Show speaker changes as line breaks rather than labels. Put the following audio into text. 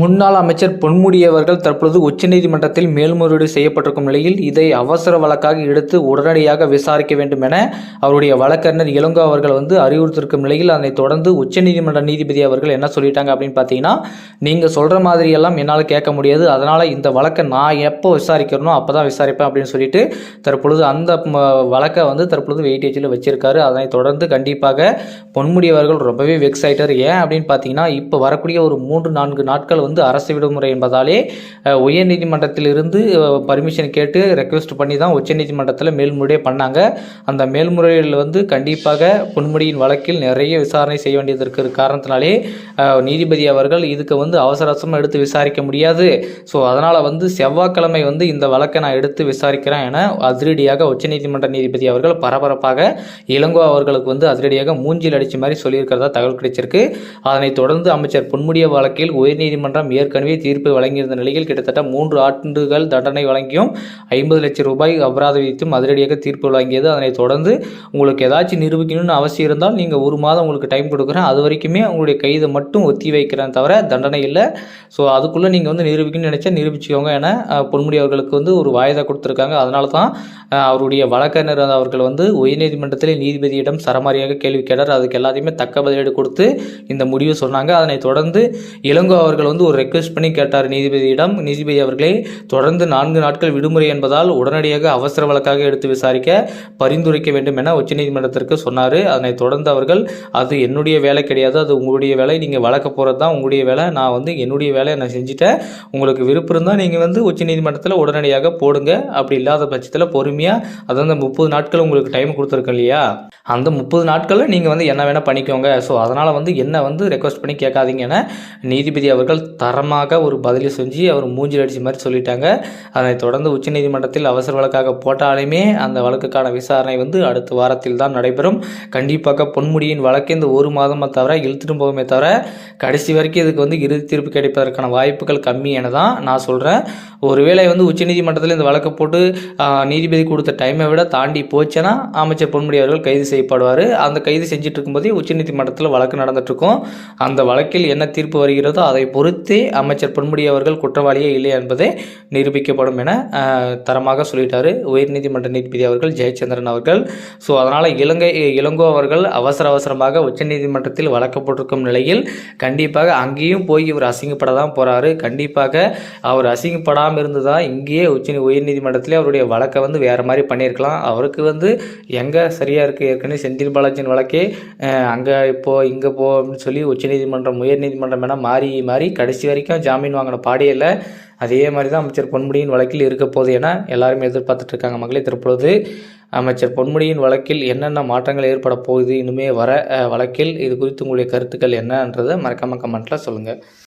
முன்னாள் அமைச்சர் பொன்முடி அவர்கள் தற்பொழுது உச்சநீதிமன்றத்தில் மேல்முறையீடு செய்யப்பட்டிருக்கும் நிலையில் இதை அவசர வழக்காக எடுத்து உடனடியாக விசாரிக்க வேண்டும் என அவருடைய வழக்கறிஞர் இளங்கோ அவர்கள் வந்து அறிவுறுத்திருக்கும் நிலையில் அதனை தொடர்ந்து உச்சநீதிமன்ற நீதிபதி அவர்கள் என்ன சொல்லிட்டாங்க அப்படின்னு பார்த்தீங்கன்னா நீங்கள் சொல்கிற மாதிரியெல்லாம் என்னால் கேட்க முடியாது. அதனால் இந்த வழக்கை நான் எப்போ விசாரிக்கிறனோ அப்போ தான் விசாரிப்பேன் அப்படின்னு சொல்லிட்டு தற்பொழுது அந்த வழக்கை வந்து தற்பொழுது வெயிட்டேஜில் வச்சிருக்காரு. அதனை தொடர்ந்து கண்டிப்பாக பொன்முடி அவர்கள் ரொம்பவே வெக்ஸ் ஆயிட்டார். ஏன் அப்படின்னு பார்த்தீங்கன்னா இப்போ வரக்கூடிய ஒரு மூன்று நான்கு நாட்கள் வந்து அரசு விடுமுறை என்பதாலே உயர்நீதிமன்றத்திலிருந்து பர்மிஷன் கேட்டு ரெக்வெஸ்ட் பண்ணி தான் உச்சநீதிமன்றத்தில் மேல்முறையே பண்ணாங்க. அந்த மேல்முறையில் வந்து கண்டிப்பாக பொன்முடியின் வழக்கில் நிறைய விசாரணை செய்ய வேண்டியது இருக்கிற காரணத்தினாலே நீதிபதி அவர்கள் இதுக்கு வந்து அவசர அவசரமாக எடுத்து விசாரிக்க முடியாது. ஸோ அதனால் வந்து செவ்வாய்க்கிழமை வந்து இந்த வழக்கை நான் எடுத்து விசாரிக்கிறேன் என அதிரடியாக உச்சநீதிமன்ற நீதிபதி அவர்கள் பரபரப்பாக இளங்கோ அவர்களுக்கு வந்து அதிரடியாக மூஞ்சில் அடித்த மாதிரி சொல்லியிருக்கிறதா தகவல் கிடைச்சிருக்கு. அதனைத் தொடர்ந்து அமைச்சர் பொன்முடிய வழக்கில் உயர்நீதிமன்ற நீதிமன்றம் ஏற்கனவே தீர்ப்பு வழங்கியிருந்த நிலையில் கிட்டத்தட்ட மூன்று ஆண்டுகள் தண்டனை வழங்கியும் ஐம்பது லட்சம் ரூபாய் அபராதம் விதித்தும் அதிரடியாக தீர்ப்பு வழங்கியது. அதனை தொடர்ந்து உங்களுக்கு ஏதாச்சும் நிரூபிக்கணும்னு அவசியம் இருந்தால் நீங்கள் ஒரு மாதம் உங்களுக்கு டைம் கொடுக்குறேன். அது வரைக்குமே உங்களுடைய கைதை மட்டும் ஒத்தி வைக்கிறேன் தவிர தண்டனை இல்லை. ஸோ அதுக்குள்ளே நீங்கள் வந்து நிரூபிக்கணும்னு நினச்சா நிரூபிச்சுக்கோங்க என பொன்முடி அவர்களுக்கு வந்து ஒரு வாய்தா கொடுத்துருக்காங்க. அதனால தான் அவருடைய வழக்கறிஞர் அவர்கள் வந்து உயர்நீதிமன்றத்தில் நீதிபதியிடம் சரமாரியாக கேள்வி கேட்டார். அதுக்கு எல்லாத்தையுமே தக்க பதிலீடு கொடுத்து இந்த முடிவு சொன்னாங்க. அதனை தொடர்ந்து இளங்கோ அவர்கள் வந்து ஒரு ரெக்வெஸ்ட் பண்ணி கேட்டார் நீதிபதியிடம். நீதிபதி அவர்களே தொடர்ந்து நான்கு நாட்கள் விடுமுறை என்பதால் உடனடியாக அவசர வழக்காக எடுத்து விசாரிக்க பரிந்துரைக்க வேண்டும் என உச்சநீதிமன்றத்திற்கு சொன்னார். அதனை தொடர்ந்து அவர்கள் அது என்னுடைய வேலை கிடையாது. அது உங்களுடைய வேலை. நீங்கள் வழக்க போகிறது தான் உங்களுடைய வேலை. நான் வந்து என்னுடைய வேலையை நான் செஞ்சுட்டேன். உங்களுக்கு விருப்பம் இருந்தால் நீங்கள் வந்து உச்சநீதிமன்றத்தில் உடனடியாக போடுங்க. அப்படி இல்லாத பட்சத்தில் பொறுமையாக அதாவது அந்த முப்பது நாட்கள் உங்களுக்கு டைம் கொடுத்துருக்கோம் இல்லையா? அந்த முப்பது நாட்களில் நீங்கள் வந்து என்ன வேணால் பண்ணிக்கோங்க. ஸோ அதனால் வந்து என்ன வந்து ரெக்வஸ்ட் பண்ணி கேட்காதீங்க என நீதிபதி அவர்கள் தரமாக ஒரு பதிலை செஞ்சு அவர் மூஞ்சில் அடித்த மாதிரி சொல்லிட்டாங்க. அதனைத் தொடர்ந்து உச்சநீதிமன்றத்தில் அவசர வழக்காக போட்டாலுமே அந்த வழக்குக்கான விசாரணை வந்து அடுத்த வாரத்தில் தான் நடைபெறும். கண்டிப்பாக பொன்முடியின் வழக்கு இந்த ஒரு மாதமாக தவிர இழுத்துட்டு போகுமே தவிர கடைசி வரைக்கும் இதுக்கு வந்து இறுதி தீர்ப்பு கிடைப்பதற்கான வாய்ப்புகள் கம்மி என தான் நான் சொல்கிறேன் ஒருவேளை வந்து உச்சநீதிமன்றத்தில் இந்த வழக்கை போட்டு நீதிபதி கொடுத்த டைமை விட தாண்டி போச்சுன்னா அமைச்சர் பொன்முடி அவர்கள் கைது செய்யப்படுவார். அந்த கைது செஞ்சுட்டு இருக்கும்போதே உச்சநீதிமன்றத்தில் வழக்கு நடந்துட்டு இருக்கும். அந்த வழக்கில் என்ன தீர்ப்பு வருகிறதோ அதை பொறுத்து அமைச்சர் பொன்முடி அவர்கள் குற்றவாளியே இல்லை என்பதே நிரூபிக்கப்படும் என தரமாக சொல்லிட்டாரு. உயர்நீதிமன்ற நீதிபதி அவர்கள் ஜெயச்சந்திரன் அவர்கள். ஸோ அதனால் இலங்கை இளங்கோ அவர்கள் அவசர அவசரமாக உச்சநீதிமன்றத்தில் வழக்கப்பட்டிருக்கும் நிலையில் கண்டிப்பாக அங்கேயும் போய் இவர் அசிங்கப்பட தான் போகிறாரு கண்டிப்பாக அவர் அசிங்கப்படாமல் இருந்து தான் இங்கேயே உச்ச உயர்நீதிமன்றத்திலே அவருடைய வழக்கை வந்து வேறு மாதிரி பண்ணியிருக்கலாம். அவருக்கு வந்து எங்கே சரியாக இருக்குது ஏற்கனவே செந்தில் பாலாஜியின் வழக்கே அங்கே இப்போ இங்கே போ அப்படின்னு சொல்லி உச்சநீதிமன்றம் உயர்நீதிமன்றம் என மாறி மாறி கடைசி வரைக்கும் ஜாமீன் வாங்கின பாடே இல்லை. அதே மாதிரி தான் அமைச்சர் பொன்முடியின் வழக்கில் இருக்க போது என எல்லாருமே எதிர்பார்த்துட்டு இருக்காங்க மகளே. தற்பொழுது அமைச்சர் பொன்முடியின் வழக்கில் என்னென்ன மாற்றங்கள் ஏற்பட போகுது இனிமே வர வழக்கில் இது குறித்து உங்களுடைய கருத்துக்கள் என்னன்றதை மறக்காம கமெண்ட்டில் சொல்லுங்கள்